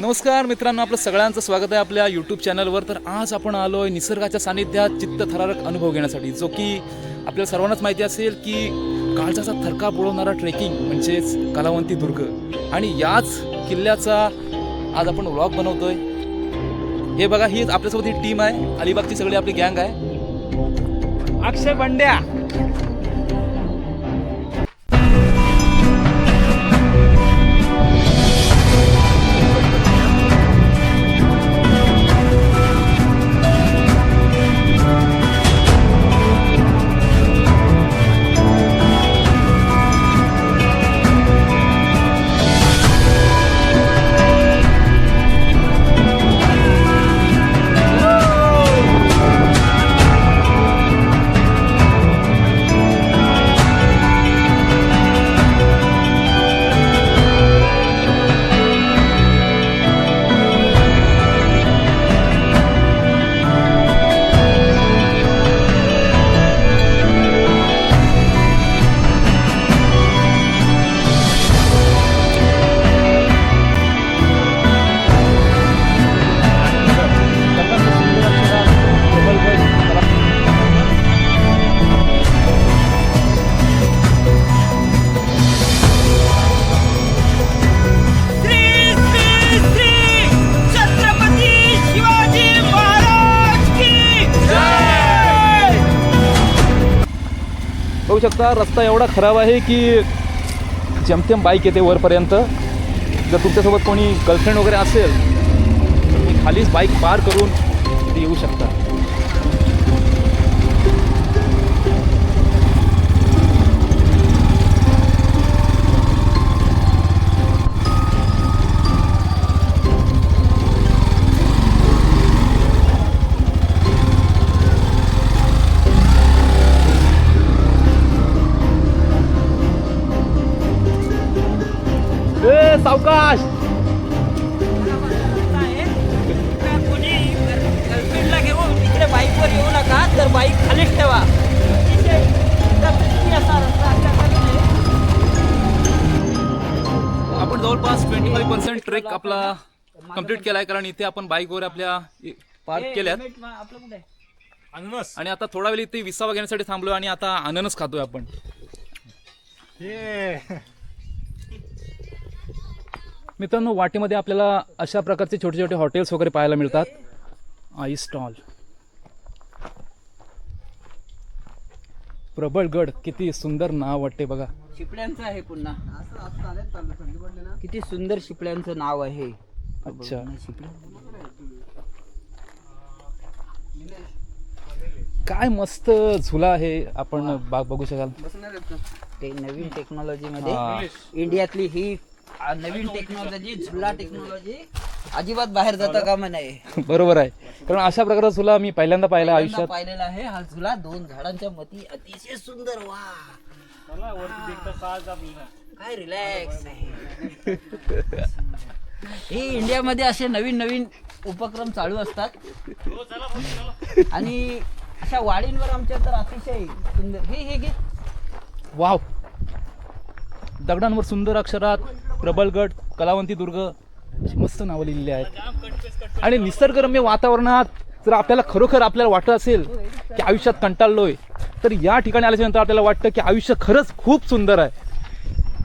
नमस्कार मित्रांनो आपलं सगळ्यांचं स्वागत आहे आपल्या यूट्यूब चॅनलवर तर आज आपण आलो आहे निसर्गाच्या सानिध्यात चित्तथरारक अनुभव घेण्यासाठी जो की आपल्याला सर्वांनाच माहिती असेल की काळजाचा थरका उडवणारा ट्रेकिंग म्हणजेच कलावंती दुर्ग. आणि याच किल्ल्याचा आज आपण व्लॉग बनवतोय. हे बघा ही आपल्यासोबत ही टीम आहे. अलिबागची सगळी आपली गँग आहे. अक्षय बंड्या. रस्ता रस्ता एवढा खराब आहे की जमतेम बाईक येते वरपर्यंत. जर तुमच्यासोबत कोणी गर्लफ्रेंड वगैरे असेल तर तुम्ही खालीच बाईक पार करून इथे येऊ शकता. आपण जवळपास ट्वेंटी फाईव्ह पर्सेंट ट्रेक आपला कंप्लीट केला आहे कारण इथे आपण बाईकवर आपल्या पार्क केल्यात? आणि आता थोडा वेळ इथे विसावा घेण्यासाठी थांबलो आणि आता अननस खातोय आपण. मित्रांनो वाटेमध्ये आपल्याला अशा प्रकारचे छोटे छोटे हॉटेल्स वगैरे पाहायला मिळतात. आई स्टॉल प्रबळगड किती सुंदर नाव वाटते बघा. शिपड्यांचं आहे पुन्हा. किती सुंदर शिपड्यांचं नाव आहे. अच्छा. काय मस्त झुला आहे. आपण बाग बघू शकाल. ते नवीन टेक्नॉलॉजी मध्ये. इंडियातली ही नवीन टेक्नॉलॉजी झुला टेक्नॉलॉजी अजिबात बाहेर जाता कामा नाही बरोबर आहे. कारण अशा प्रकारचा झुला मी पहिल्यांदा पाहिला आयुष्यात. पाहिलेला आहे. हा झुला दोन झाडांच्या मती अतिशय सुंदर. वा. काय रिलॅक्स हे इंडियामध्ये असे नवीन नवीन उपक्रम चालू असतात. आणि अशा वाडींवर आमच्या तर अतिशय सुंदर हे हे घे वाव. दगडांवर सुंदर अक्षरात प्रबळगड कलावंती दुर्ग अशी मस्त नावं लिहिलेली आहेत. आणि निसर्गरम्य वातावरणात जर आपल्याला खरोखर आपल्याला वाटत असेल की आयुष्यात कंटाळलोय तर या ठिकाणी आल्याच्यानंतर आपल्याला वाटतं की आयुष्य खरंच खूप सुंदर आहे.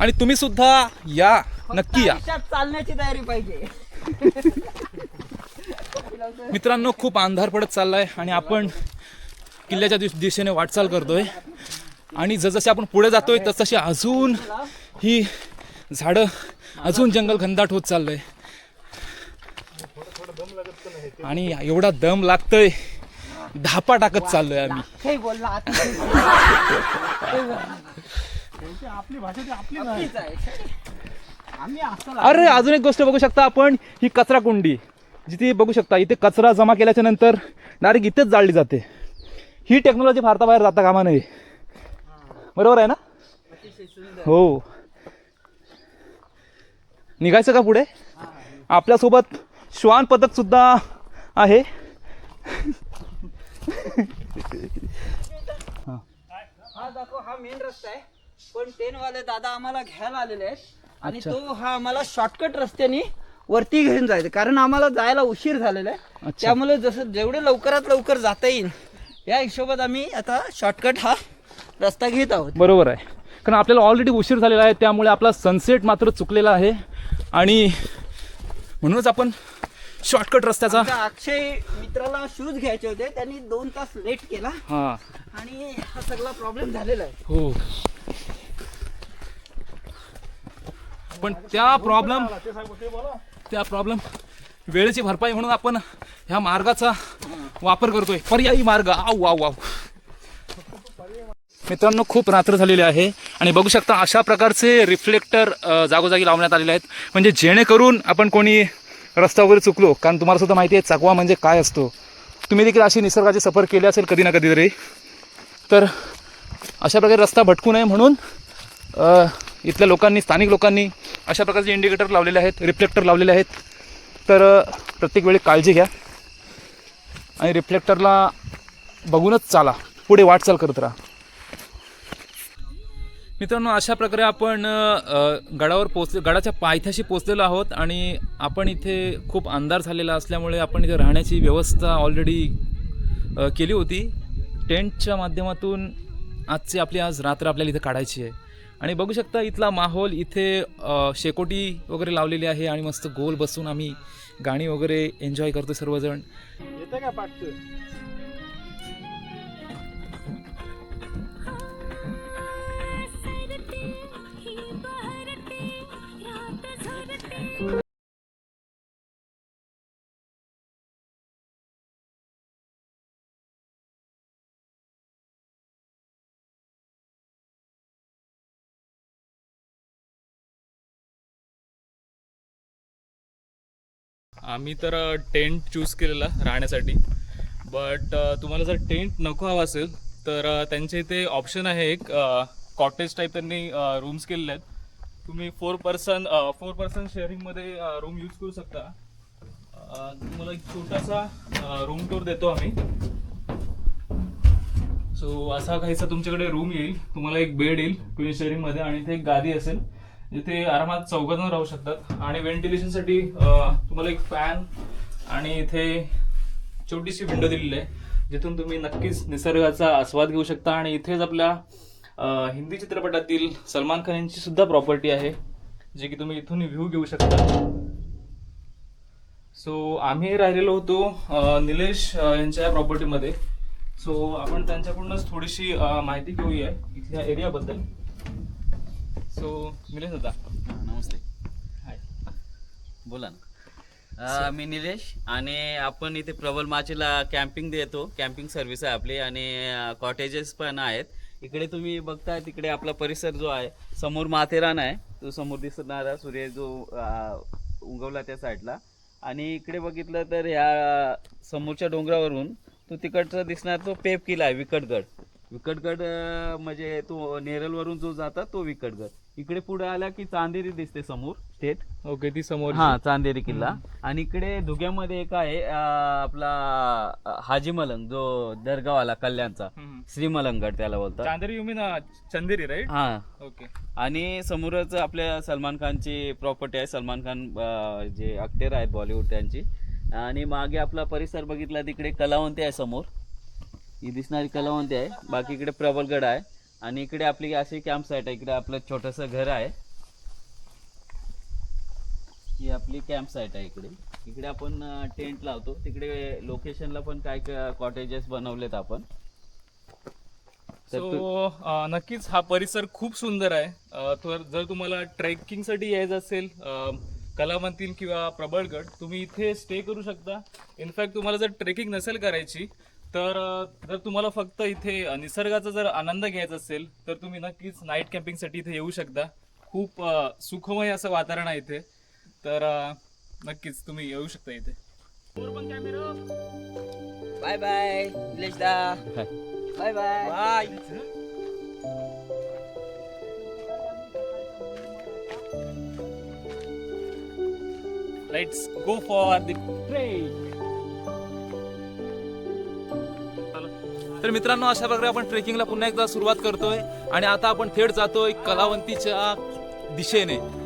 आणि तुम्ही सुद्धा या नक्की या. चालण्याची तयारी पाहिजे. मित्रांनो खूप अंधार पडत चाललाय आणि आपण किल्ल्याच्या दिश- दिशेने वाटचाल करतोय. आणि जसजसे आपण पुढे जातोय तसतशी अजून ही झाडं अजून जंगल घनदाट होत चाललंय. आणि एवढा दम लागतोय धापा टाकत चाललोय आम्ही. हे बोलला अतिशय आपलीच आहे. आम्ही असं ला- अरे अजून एक गोष्ट बघू शकता आपण ही कचरा कुंडी. जिथे बघू शकता इथे कचरा जमा केल्याच्यानंतर डायरेक्ट इथेच जाळली जाते. ही टेक्नॉलॉजी भारताबाहेर जाता कामा नये. बरोबर आहे ना? हो. निघायचं का पुढे? आपल्यासोबत श्वान पथक सुद्धा आहे. हा. दाखव हा मेन रस्ता आहे. पण टेन वाले दादा आम्हाला घ्यायला आलेले आहेत. आणि अच्छा. तो हा आम्हाला शॉर्टकट रस्त्याने वरती घेऊन जायचं. कारण आम्हाला जायला उशीर झालेला आहे. अच्छा. त्यामुळे जसं जेवढे लवकरात लवकर जाता येईल या हिशोबात आम्ही आता शॉर्टकट हा रस्ता घेत आहोत. बरोबर आहे. कारण आपल्याला ऑलरेडी उशीर झालेला आहे त्यामुळे आपला सनसेट मात्र चुकलेला आहे. आणि म्हणूनच आपण शॉर्टकट रस्त्याचा अक्षय मित्राला शूज घ्यायचे होते. त्यांनी दोन तास लेट केला. हां. आणि हा सगळा प्रॉब्लेम झालेला आहे. हो. पण त्या प्रॉब्लेम त्या प्रॉब्लेम वेळेची भरपाई म्हणून आपण ह्या मार्गाचा वापर करतोय. पर्यायी मार्ग. आव वाव वाव मित्रांनो खूप रात्र झालेली आहे आणि बघू शकता अशा प्रकारचे रिफ्लेक्टर जागोजागी लावण्यात आलेले आहेत. म्हणजे जेणेकरून आपण कोणी रस्ता वगैरे चुकलो कारण तुम्हाला सुद्धा माहिती आहे चकवा म्हणजे काय असतो. तुम्ही देखील अशी निसर्गाची सफर केली असेल कधी ना कधीतरी. तर अशा प्रकारे रस्ता भटकू नये म्हणून इथल्या लोकांनी स्थानिक लोकांनी अशा प्रकारचे इंडिकेटर लावलेले आहेत रिफ्लेक्टर लावलेले आहेत. तर प्रत्येक वेळी काळजी घ्या आणि रिफ्लेक्टरला बघूनच चाला. पुढे वाटचाल करत राहा. मित्रांनो अशा प्रकारे आपण गडावर पोचले गडाच्या पायथ्याशी पोचलेलो आहोत आणि आपण इथे खूप अंधार झालेला असल्यामुळे आपण इथे राहण्याची व्यवस्था ऑलरेडी केली होती. टेंटच्या माध्यमातून आजची आपली आज रात्र आपल्याला इथे काढायची आहे. आणि बघू शकता इथला माहोल इथे शेकोटी वगैरे लावलेली आहे आणि मस्त गोल बसून आम्ही गाणी वगैरे एन्जॉय करतो सर्वजण. येतं का आम्ही तर टेंट चूज केलेला राहण्यासाठी. बट तुम्हाला जर टेंट नको हवा असेल तर त्यांच्या इथे ऑप्शन आहे एक कॉटेज टाईप त्यांनी रूम्स केलेले आहेत. तुम्ही फोर पर्सन फोर पर्सन शेअरिंगमध्ये रूम यूज करू शकता. तुम्हाला एक छोटासा रूम टूर देतो आम्ही. सो असा काहीसा तुमच्याकडे रूम येईल. तुम्हाला एक बेड येईल ट्विन शेअरिंगमध्ये आणि इथे एक गादी असेल. जिथे आरामात चौघजण राहू शकतात. आणि व्हेंटिलेशनसाठी तुम्हाला एक फॅन आणि इथे छोटीशी विंडो दिलेली आहे जिथून तुम्ही नक्कीच निसर्गाचा आस्वाद घेऊ शकता. आणि इथेच आपल्या हिंदी चित्रपटातील सलमान खान यांची सुद्धा प्रॉपर्टी आहे जी की तुम्ही इथून व्ह्यू घेऊ शकता. सो आम्ही राहिलेलो होतो निलेश यांच्या प्रॉपर्टीमध्ये सो आपण त्यांच्याकडूनच थोडीशी माहिती घेऊया इथल्या एरियाबद्दल सो निलेश दादा. हा, नमस्ते. हाय बोला ना. मी निलेश आणि आपण इथे प्रबल माचीला कॅम्पिंग देतो. कॅम्पिंग सर्व्हिस आहे आपली आणि कॉटेजेस पण आहेत. इकडे तुम्ही बघताय तिकडे आपला परिसर जो आहे समोर माथेरान आहे. तो समोर दिसणारा सूर्य जो उगवला त्या साईडला आणि इकडे बघितलं तर ह्या समोरच्या डोंगरावरून तो तिकडचा दिसणार तो पेप किल्ला आहे विकटगड. विकटगड म्हणजे तो नेरलवरून जो जातात तो विकटगड. इकडे पुढे आला की चांदेरी दिसते समोर. स्टेट ओके ती समोर हा चांदेरी किल्ला. आणि इकडे धुग्यामध्ये एक आहे आपला हाजी मलंग जो दर्गावाला कल्याणचा. श्री मलंगड त्याला बोलतात. Chanderi you mean Chanderi right हा. ओके. आणि समोरच आपल्या सलमान खानची प्रॉपर्टी आहे. सलमान खान जे ॲक्टर आहेत बॉलिवूड त्यांची. आणि मागे आपला परिसर बघितला तिकडे कलावंती आहे समोर. ही दिसणारी कलावंती आहे. बाकी इकडे प्रबलगड आहे. आणि इकडे आपली अशी कॅम्प साईट आहे. इकडे आपलं छोटंसं घर आहे. ही आपली कॅम्प साईट आहे इकडे. इकडे आपण टेंट लावतो. तिकडे लोकेशनला पण काय कॉटेजेस बनवलेत आपण. सो नक्कीच हा परिसर खूप सुंदर आहे. तर जर तुम्हाला ट्रेकिंगसाठी यायचं असेल कलावंतील किंवा प्रबळगड तुम्ही इथे स्टे करू शकता. इनफॅक्ट तुम्हाला जर ट्रेकिंग नसेल करायची तर जर तुम्हाला फक्त इथे निसर्गाचा जर आनंद घ्यायचा असेल तर तुम्ही नक्कीच नाईट कॅम्पिंगसाठी इथे येऊ शकता. खूप सुखमय असं वातावरण आहे इथे. तर नक्कीच तुम्ही येऊ शकता इथे. Bye bye bye bye bye let's go for the trek तर मित्रांनो अशा प्रकारे आपण ट्रेकिंगला पुन्हा एकदा सुरुवात करतोय. आणि आता आपण थेट जातोय कलावंतीच्या दिशेने.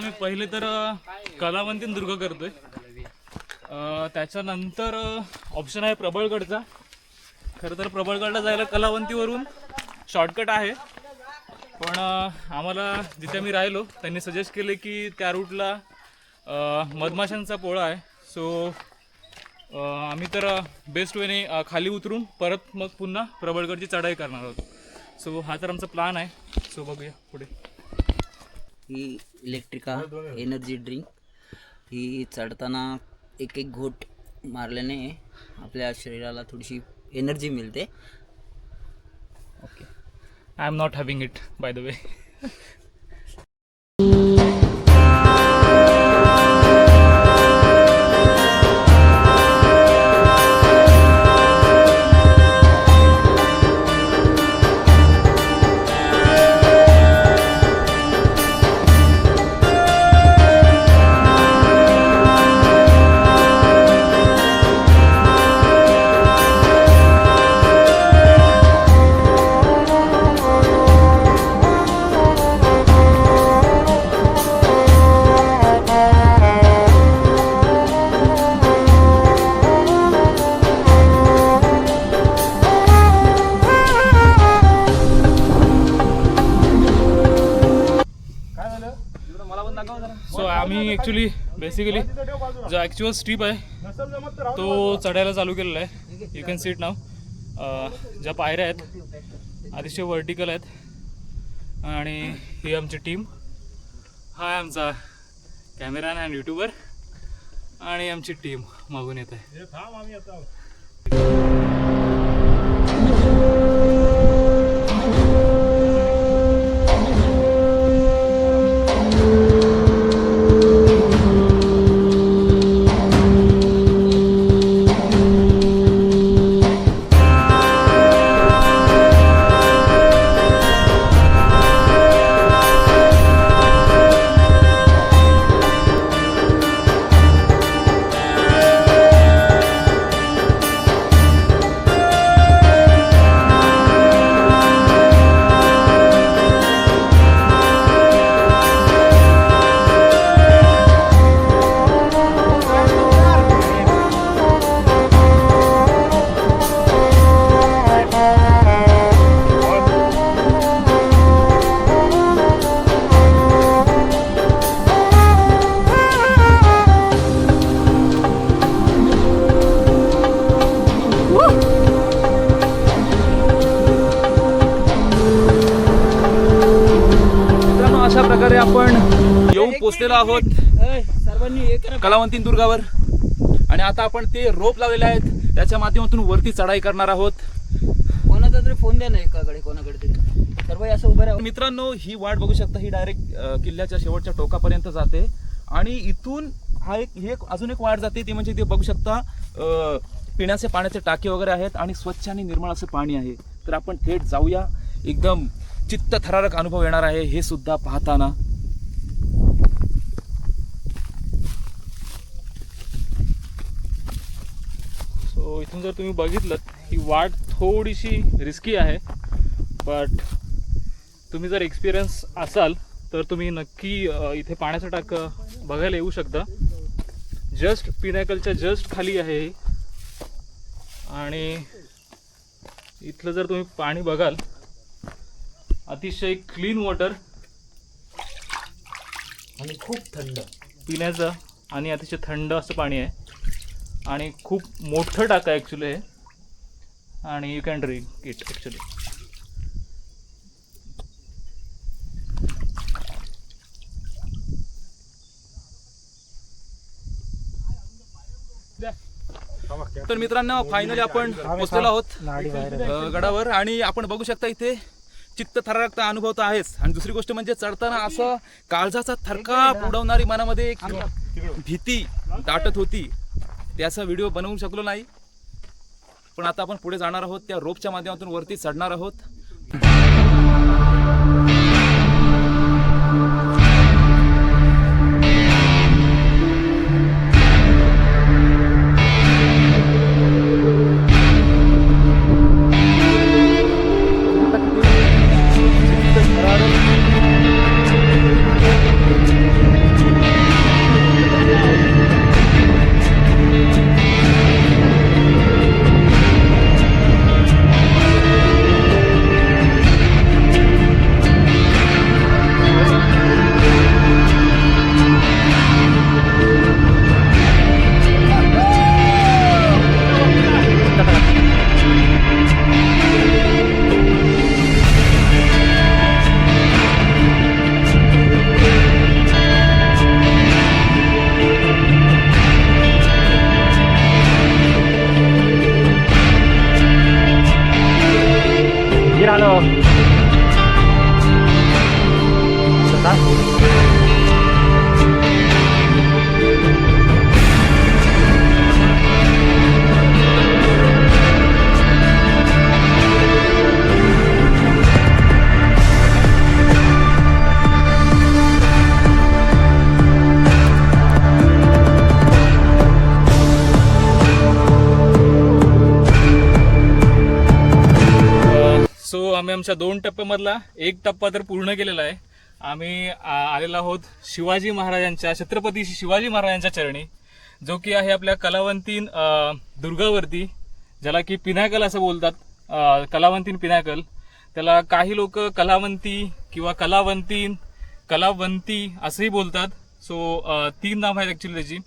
आम्ही पहिले तर कलावंतीन दुर्ग करतोय. त्याच्यानंतर ऑप्शन आहे प्रबळगडचा. खरं तर प्रबळगडला जायला कलावंतीवरून शॉर्टकट आहे. पण आम्हाला जिथे मी राहिलो त्यांनी सजेस्ट केले की त्या रूटला मधमाशांचा पोळा आहे. सो आम्ही तर बेस्ट वेने खाली उतरून परत मग पुन्हा प्रबळगडची चढाई करणार आहोत. सो हा तर आमचा प्लान आहे. सो बघूया पुढे. ही इलेक्ट्रिका एनर्जी ड्रिंक ही चढताना एक एक घोट मारल्याने आपल्या शरीराला थोडीशी एनर्जी मिळते. Okay I am not having it by the way जो ॲक्च्युअल स्ट्रीप आहे तो चढायला चालू केलेला आहे. यू कॅन सीट नाव ज्या पायऱ्या आहेत अतिशय वर्टिकल आहेत. आणि ही आमची टीम हा आहे आमचा कॅमेरा अँड यूट्यूबर आणि आमची टीम मागून येत आहे. पोचलेलो आहोत. कलावंतीन दुर्गावर. आणि आता आपण ते रोप लावलेले आहेत. त्याच्या माध्यमातून वरती चढाई करणार आहोत. कोणाचा तरी फोन द्या ना एकाकडे कोणाकडे तरी. सर्व असं उभं राहू. मित्रांनो ही वाट बघू शकता ही डायरेक्ट किल्ल्याच्या शेवटच्या टोकापर्यंत जाते. आणि इथून हा एक ही अजून एक वाट जाते. ती म्हणजे ते बघू शकता पिण्याचे पाण्याचे टाके वगैरे आहेत आणि स्वच्छ आणि निर्मळ असं पाणी आहे. तर आपण थेट जाऊया. एकदम चित्त थरारक अनुभव येणार आहे. हे सुद्धा पाहताना सो इथून जर तुम्ही बघितलं ही वाट थोडीशी रिस्की आहे. बट तुम्ही जर एक्सपिरियन्स असाल तर तुम्ही नक्की इथे पाण्याचं टाक बघायला येऊ शकता. जस्ट पिनॅकलच्या जस्ट खाली आहे ही. आणि इथलं जर तुम्ही पाणी बघाल अतिशय क्लीन वॉटर आणि खूप थंड. पिण्याचं आणि अतिशय थंड असं पाणी आहे. आणि खूप मोठं टाका ॲक्च्युली हे. आणि you can drink it actually तर मित्रांनो फायनली आपण पोहोचलेलो आहोत गडावर. आणि आपण बघू शकता इथे चित्त थरारकता अनुभव तर आहेच. आणि दुसरी गोष्ट म्हणजे चढताना असं काळजाचा थरकाप उडवणारी मनामध्ये एक भीती दाटत होती. त्याचा व्हिडिओ बनवू शकलो नाही. पण आता आपण पुढे जाणार आहोत. त्या रोपच्या माध्यमातून वरती चढणार आहोत. आम्ही आमच्या दोन टप्प्यामधला एक टप्पा तर पूर्ण केलेला आहे. आम्ही आ, आलेलो आहोत शिवाजी महाराजांच्या छत्रपती शिवाजी महाराजांच्या चरणी जो की आहे आपल्या कलावंतीन दुर्गावरती ज्याला की पिनाकल असं बोलतात कलावंतीन पिनाकल. त्याला काही लोक कलावंती किंवा कलावंतीन कलावंती असंही बोलतात. सो तीन नाव आहेत ॲक्च्युली त्याची.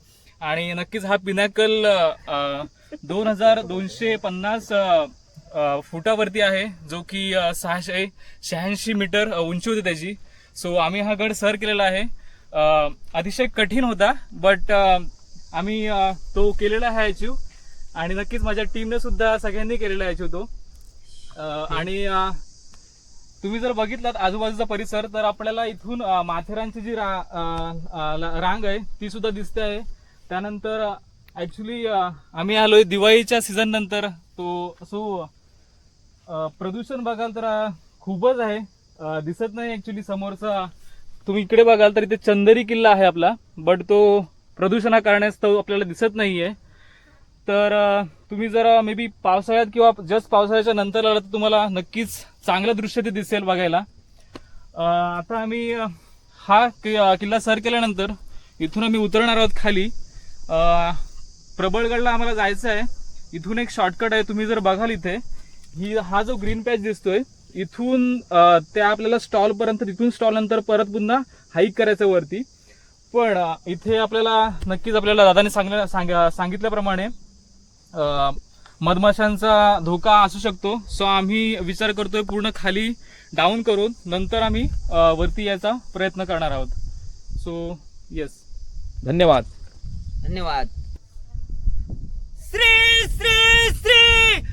आणि नक्कीच हा पिनाकल दोन हजार दोनशे पन्नास फुटावरती आहे जो की सहाशे शहाऐंशी मीटर उंची होती त्याची. सो आम्ही हा गड सर केलेला आहे. अतिशय कठीण होता बट आम्ही तो केलेला आहे अचीव आणि नक्कीच माझ्या टीमने सुद्धा सगळ्यांनी केलेला आहे अचीव तो. आणि तुम्ही जर बघितलात आजूबाजूचा परिसर तर आपल्याला इथून माथेरानची जी रा, रांग आहे ती सुद्धा दिसते आहे. त्यानंतर ऍक्च्युली आम्ही आलोय दिवाळीच्या सीझन नंतर. तो सो प्रदूषण बघाल तर खूपच आहे. दिसत नाही ऍक्च्युली समोरचा. तुम्ही इकडे बघाल तर इथे चंदेरी किल्ला आहे आपला बट तो प्रदूषणा कारणास्तव आपल्याला दिसत नाही आहे तर तुम्ही जर मे बी पावसाळ्यात किंवा जस्ट पावसाळ्याच्या नंतर आला तर तुम्हाला नक्कीच चांगलं दृश्य ते दिसेल बघायला. आता आम्ही हा कि- किल्ला सर केल्यानंतर इथून आम्ही उतरणार आहोत खाली. प्रबळगडला आम्हाला जायचं आहे इथून एक शॉर्टकट आहे तुम्ही जर बघाल इथे ही हा जो ग्रीन पॅच दिसतोय इथून त्या आपल्याला स्टॉल पर्यंत तिथून स्टॉल नंतर परत पुन्हा हाईक करायचं वरती. पण इथे आपल्याला नक्कीच आपल्याला दादाने सांगल्या सांग- सांगितल्याप्रमाणे मधमाशांचा धोका असू शकतो. सो आम्ही विचार करतोय पूर्ण खाली डाऊन करून नंतर आम्ही वरती यायचा प्रयत्न करणार आहोत. सो येस धन्यवाद. धन्यवाद. श्री श्री श्री!